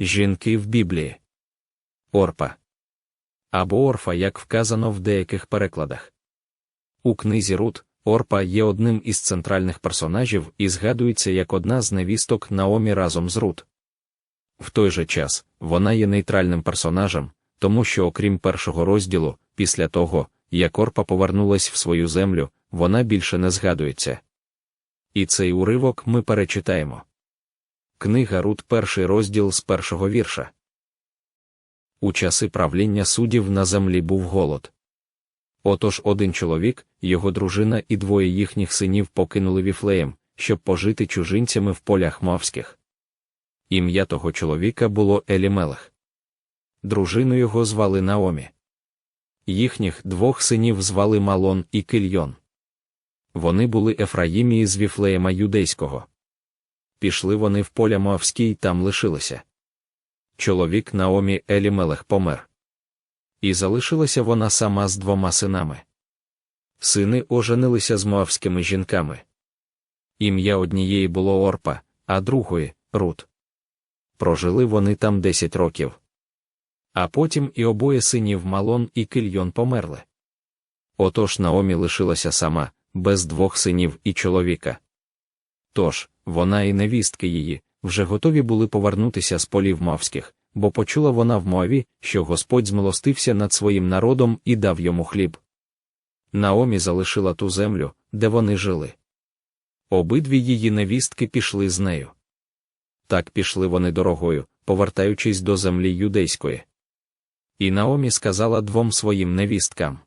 Жінки в Біблії. Орпа. Або Орфа, як вказано в деяких перекладах. У книзі Рут Орпа є одним із центральних персонажів і згадується як одна з невісток Наомі разом з Рут. В той же час вона є нейтральним персонажем, тому що, окрім першого розділу, після того, як Орпа повернулась в свою землю, вона більше не згадується. І цей уривок ми перечитаємо. Книга Рут, перший розділ з першого вірша. У часи правління суддів на землі був голод. Отож один чоловік, його дружина і двоє їхніх синів покинули віфлеєм, щоб пожити чужинцями в полях мавських. Ім'я того чоловіка було Елімелех. Дружину його звали Наомі. Їхніх двох синів звали Малон і Кильйон. Вони були Ефраїмії з Віфлеєма юдейського. Пішли вони в поля Моавські й там лишилися. Чоловік Наомі Елімелех помер. І залишилася вона сама з двома синами. Сини оженилися з моавськими жінками. Ім'я однієї було Орпа, а другої Рут. Прожили вони там десять років. А потім і обоє синів Малон і Кильйон померли. Отож Наомі лишилася сама, без двох синів і чоловіка. Тож, вона і невістки її вже готові були повернутися з полів мавських, бо почула вона в Моаві, що Господь змилостився над своїм народом і дав йому хліб. Наомі залишила ту землю, де вони жили. Обидві її невістки пішли з нею. Так пішли вони дорогою, повертаючись до землі юдейської. І Наомі сказала двом своїм невісткам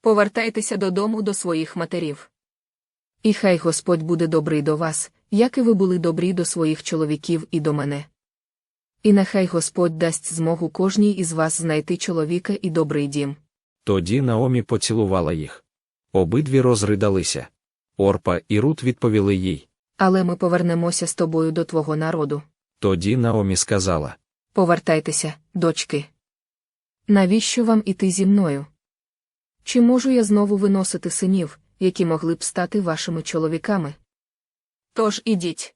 Повертайтеся додому до своїх матерів. І хай Господь буде добрий до вас, як і ви були добрі до своїх чоловіків і до мене. І нехай Господь дасть змогу кожній із вас знайти чоловіка і добрий дім. Тоді Наомі поцілувала їх. Обидві розридалися. Орпа і Рут відповіли їй. Але ми повернемося з тобою до твого народу. Тоді Наомі сказала: Повертайтеся, дочки. Навіщо вам іти зі мною? Чи можу я знову виносити синів, які могли б стати вашими чоловіками? Тож ідіть.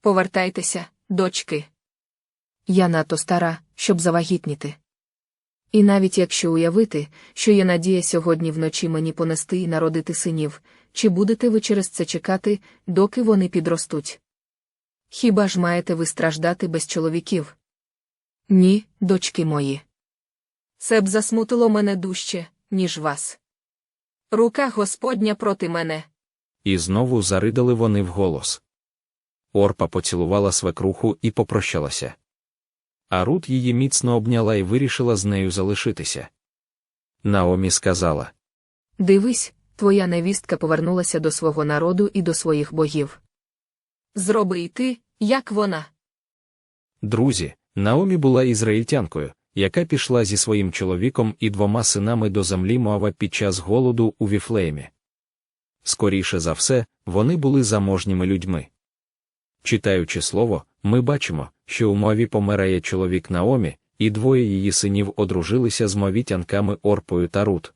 Повертайтеся, дочки. Я надто стара, щоб завагітніти. І навіть якщо уявити, що є надія сьогодні вночі мені понести і народити синів, чи будете ви через це чекати, доки вони підростуть? Хіба ж маєте ви страждати без чоловіків? Ні, дочки мої. Це б засмутило мене дужче, ніж вас. Рука Господня проти мене. І знову заридали вони вголос. Орпа поцілувала свекруху і попрощалася. А Рут її міцно обняла і вирішила з нею залишитися. Наомі сказала: Дивись, твоя невістка повернулася до свого народу і до своїх богів. Зроби й ти, як вона. Друзі, Наомі була ізраїльтянкою, яка пішла зі своїм чоловіком і двома синами до землі Моава під час голоду у Віфлеємі. Скоріше за все, вони були заможніми людьми. Читаючи слово, ми бачимо, що у Моаві помирає чоловік Наомі, і двоє її синів одружилися з мовітянками Орпою та Рут.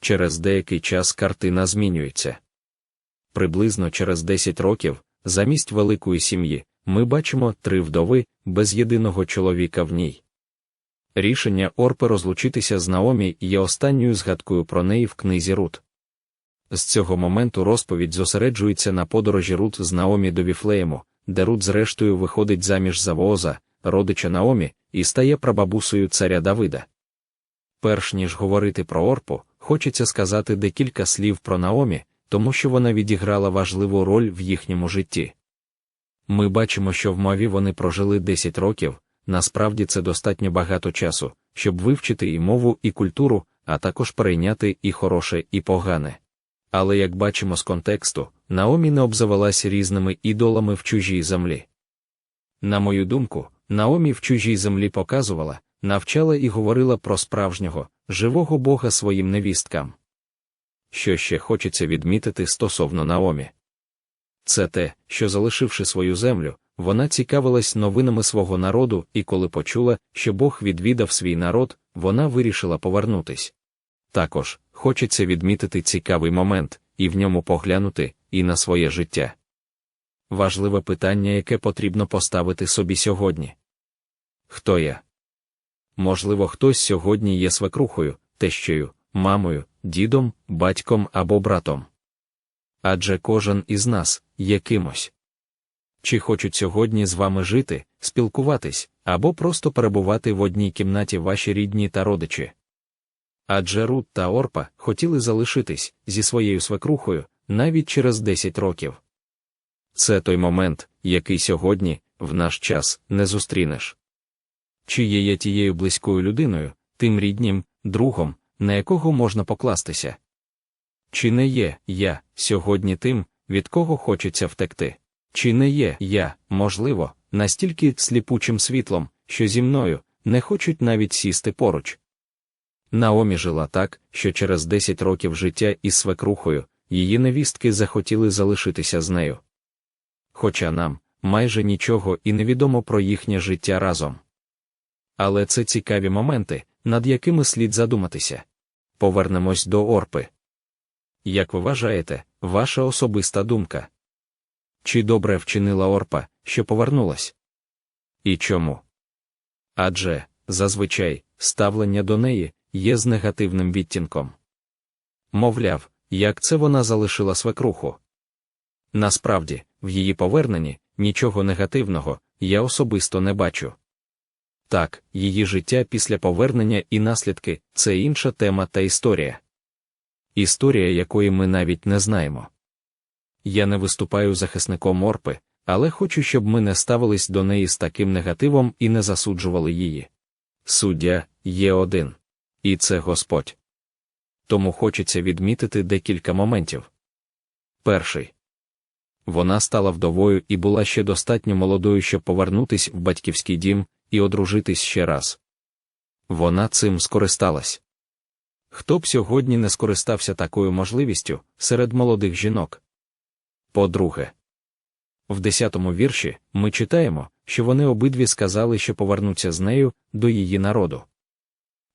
Через деякий час картина змінюється. Приблизно через 10 років, замість великої сім'ї, ми бачимо три вдови без єдиного чоловіка в ній. Рішення Орпи розлучитися з Наомі є останньою згадкою про неї в книзі Рут. З цього моменту розповідь зосереджується на подорожі Рут з Наомі до Віфлеєму, де Рут зрештою виходить заміж за Вооза, родича Наомі, і стає прабабусею царя Давида. Перш ніж говорити про Орпу, хочеться сказати декілька слів про Наомі, тому що вона відіграла важливу роль в їхньому житті. Ми бачимо, що в Моаві вони прожили 10 років, насправді це достатньо багато часу, щоб вивчити і мову, і культуру, а також перейняти і хороше, і погане. Але як бачимо з контексту, Наомі не обзавелась різними ідолами в чужій землі. На мою думку, Наомі в чужій землі показувала, навчала і говорила про справжнього, живого Бога своїм невісткам. Що ще хочеться відмітити стосовно Наомі? Це те, що, залишивши свою землю, вона цікавилась новинами свого народу, і коли почула, що Бог відвідав свій народ, вона вирішила повернутись. Також хочеться відмітити цікавий момент і в ньому поглянути і на своє життя. Важливе питання, яке потрібно поставити собі сьогодні. хто я. Можливо, хтось сьогодні є свекрухою, тещею, мамою, дідом, батьком або братом. Адже кожен із нас є кимось. Чи хочуть сьогодні з вами жити, спілкуватись, або просто перебувати в одній кімнаті ваші рідні та родичі? Адже Рут та Орпа хотіли залишитись зі своєю свекрухою навіть через 10 років. Це той момент, який сьогодні, в наш час, не зустрінеш. Чи є я тією близькою людиною, тим ріднім, другом, на якого можна покластися? Чи не є я сьогодні тим, від кого хочеться втекти? Чи не є я, можливо, настільки сліпучим світлом, що зі мною не хочуть навіть сісти поруч? Наомі жила так, що через 10 років життя із свекрухою її невістки захотіли залишитися з нею. Хоча нам майже нічого і невідомо про їхнє життя разом. Але це цікаві моменти, над якими слід задуматися. Повернемось до Орпи. Як ви вважаєте, ваша особиста думка? Чи добре вчинила Орпа, що повернулась? І чому? Адже, зазвичай, ставлення до неї є з негативним відтінком. Мовляв, як це вона залишила свекруху. Насправді, в її поверненні нічого негативного я особисто не бачу. Так, її життя після повернення і наслідки це інша тема та історія. Історія якої ми навіть не знаємо. Я не виступаю захисником Орпи, але хочу, щоб ми не ставились до неї з таким негативом і не засуджували її. Суддя є один. І це Господь. Тому хочеться відмітити декілька моментів. Перший вона стала вдовою і була ще достатньо молодою, щоб повернутись в батьківський дім і одружитись ще раз. Вона цим скористалась. Хто б сьогодні не скористався такою можливістю серед молодих жінок? По-друге, в десятому вірші ми читаємо, що вони обидві сказали, що повернуться з нею до її народу.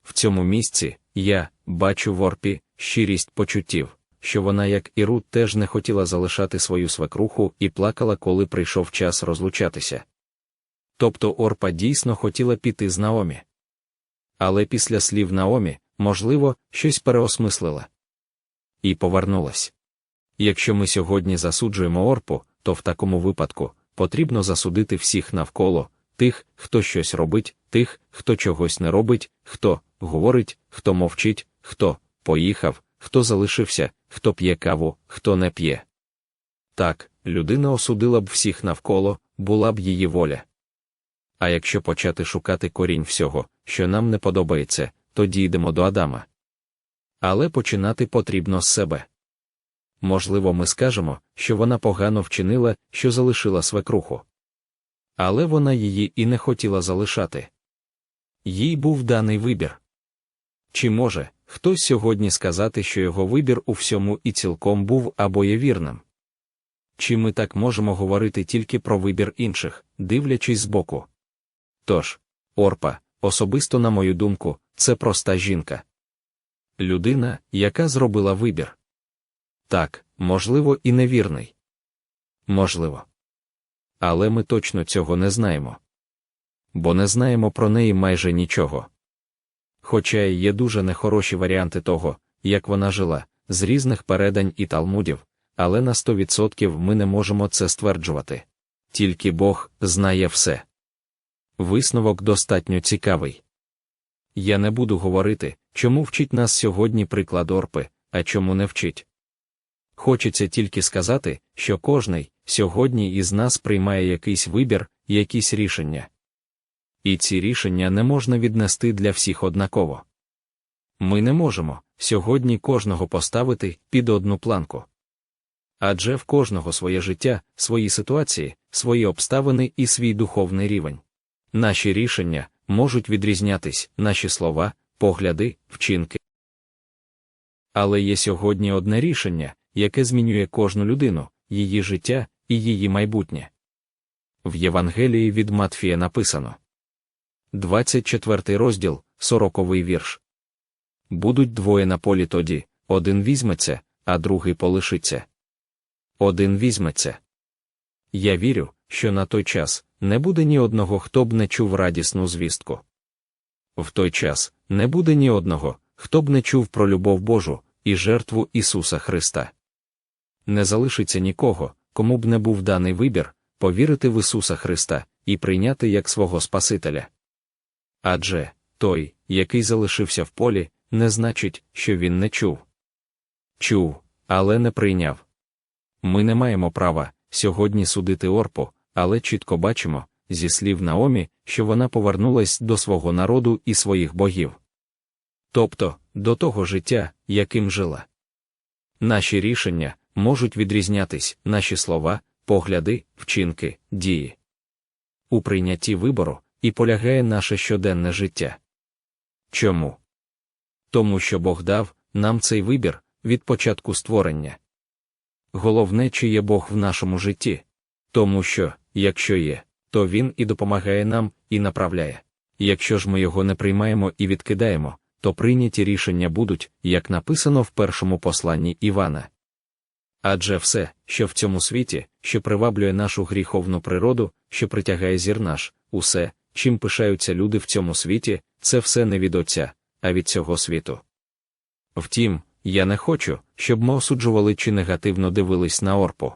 В цьому місці я бачу в Орпі щирість почуттів, що вона, як і Рут, теж не хотіла залишати свою свекруху і плакала, коли прийшов час розлучатися. Тобто Орпа дійсно хотіла піти з Наомі. Але після слів Наомі, можливо, щось переосмислила. І повернулась. Якщо ми сьогодні засуджуємо Орпу, то в такому випадку потрібно засудити всіх навколо тих, хто щось робить, тих, хто чогось не робить, хто говорить, хто мовчить, хто поїхав, хто залишився, хто п'є каву, хто не п'є. Так, людина осудила б всіх навколо, була б її воля. А якщо почати шукати корінь всього, що нам не подобається, то дійдемо до Адама. Але починати потрібно з себе. Можливо, ми скажемо, що вона погано вчинила, що залишила свекруху. Але вона її і не хотіла залишати. Їй був даний вибір. Чи може хтось сьогодні сказати, що його вибір у всьому і цілком був або є вірним? Чи ми так можемо говорити тільки про вибір інших, дивлячись збоку? Тож, Орпа, особисто, на мою думку, це проста жінка. Людина, яка зробила вибір. Так, можливо, і невірний. Можливо. Але ми точно цього не знаємо. Бо не знаємо про неї майже нічого. Хоча є дуже нехороші варіанти того, як вона жила, з різних передань і талмудів, але на 100% ми не можемо це стверджувати. Тільки Бог знає все. Висновок достатньо цікавий. Я не буду говорити, чому вчить нас сьогодні приклад Орпи, а чому не вчить. Хочеться тільки сказати, що кожний сьогодні із нас приймає якийсь вибір, якісь рішення. І ці рішення не можна віднести для всіх однаково. Ми не можемо сьогодні кожного поставити під одну планку. Адже в кожного своє життя, свої ситуації, свої обставини і свій духовний рівень. Наші рішення можуть відрізнятись, наші слова, погляди, вчинки. Але є сьогодні одне рішення, яке змінює кожну людину, її життя і її майбутнє. В Євангелії від Матфія написано 24 розділ, 40 вірш. Будуть двоє на полі тоді, один візьметься, а другий полишиться. Один візьметься. Я вірю, що на той час не буде ні одного, хто б не чув радісну звістку. В той час не буде ні одного, хто б не чув про любов Божу і жертву Ісуса Христа. Не залишиться нікого, кому б не був даний вибір, повірити в Ісуса Христа і прийняти як свого Спасителя. Адже той, який залишився в полі, не значить, що він не чув. Чув, але не прийняв. Ми не маємо права сьогодні судити Орпу, але чітко бачимо, зі слів Наомі, що вона повернулась до свого народу і своїх богів. Тобто, до того життя, яким жила. Наші рішення можуть відрізнятись, наші слова, погляди, вчинки, дії. У прийнятті вибору і полягає наше щоденне життя. Чому? Тому що Бог дав нам цей вибір від початку створення. Головне, чи є Бог в нашому житті, тому що, якщо є, то Він і допомагає нам, і направляє. Якщо ж ми його не приймаємо і відкидаємо, то прийняті рішення будуть, як написано в першому посланні Івана. Адже все, що в цьому світі, що приваблює нашу гріховну природу, що притягає зір наш, усе, чим пишаються люди в цьому світі, це все не від Отця, а від цього світу. Втім, я не хочу, щоб ми осуджували чи негативно дивились на орпу.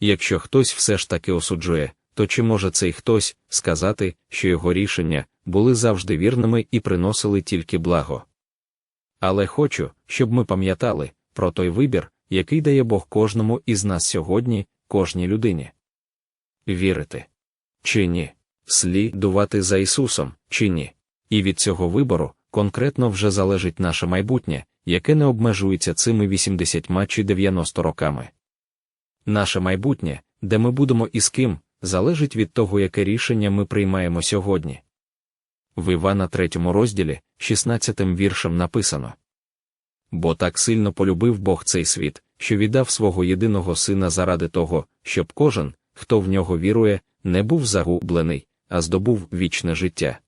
Якщо хтось все ж таки осуджує, то чи може цей хтось сказати, що його рішення були завжди вірними і приносили тільки благо? Але хочу, щоб ми пам'ятали про той вибір, який дає Бог кожному із нас сьогодні, кожній людині. Вірити чи ні, слідувати за Ісусом, чи ні. І від цього вибору конкретно вже залежить наше майбутнє, яке не обмежується цими 80 чи 90 роками. Наше майбутнє, де ми будемо і з ким, залежить від того, яке рішення ми приймаємо сьогодні. В Івана 3 розділі, 16 віршем написано Бо так сильно полюбив Бог цей світ, що віддав свого єдиного сина заради того, щоб кожен, хто в нього вірує, не був загублений, а здобув вічне життя.